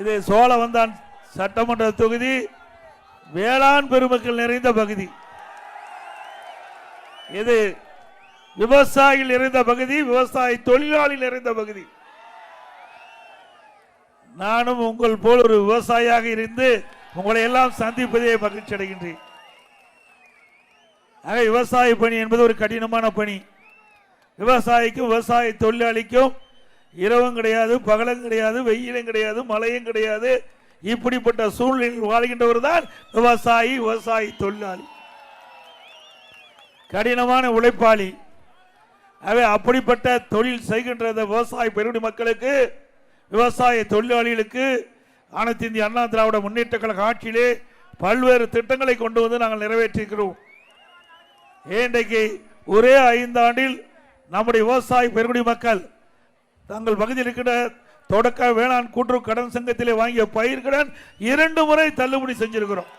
இது சோழவந்தான் சட்டமன்ற தொகுதி வேளாண் பெருமக்கள் நிறைந்த பகுதி. இது விவசாயிகள் நிறைந்த பகுதி விவசாய தொழிலாளி நிறைந்த பகுதி. நானும் உங்கள் போல் ஒரு விவசாயியாக இருந்து உங்களை எல்லாம் சந்திப்பதே மகிழ்ச்சி அடைகின்றேன். ஆக விவசாய பணி என்பது ஒரு கடினமான பணி. விவசாயிக்கும் விவசாய தொழிலாளிக்கும் இரவும் கிடையாது பகலும் கிடையாது வெயிலும் கிடையாது மழையும் கிடையாது. இப்படிப்பட்ட சூழ்நிலையில் வாழ்கின்றவர் தான் விவசாயி விவசாயி தொழிலாளி. கடினமான உழைப்பாளி. ஆகவே அப்படிப்பட்ட தொழில் செய்கின்ற இந்த விவசாய பெருடி மக்களுக்கு விவசாய தொழிலாளிகளுக்கு அனைத்து இந்திய அண்ணா திராவிட முன்னேற்ற கழக ஆட்சியிலே பல்வேறு திட்டங்களை கொண்டு வந்து நாங்கள் நிறைவேற்றியிருக்கிறோம். இன்றைக்கு ஒரே ஐந்தாண்டில் நம்முடைய விவசாய பெருங்குடி மக்கள் தங்கள் பகுதியில் இருக்கிற தொடக்க வேளாண் கூட்டுறவு கடன் சங்கத்திலே வாங்கிய பயிர்கடன் இரண்டு முறை தள்ளுபடி செஞ்சிருக்கிறோம்.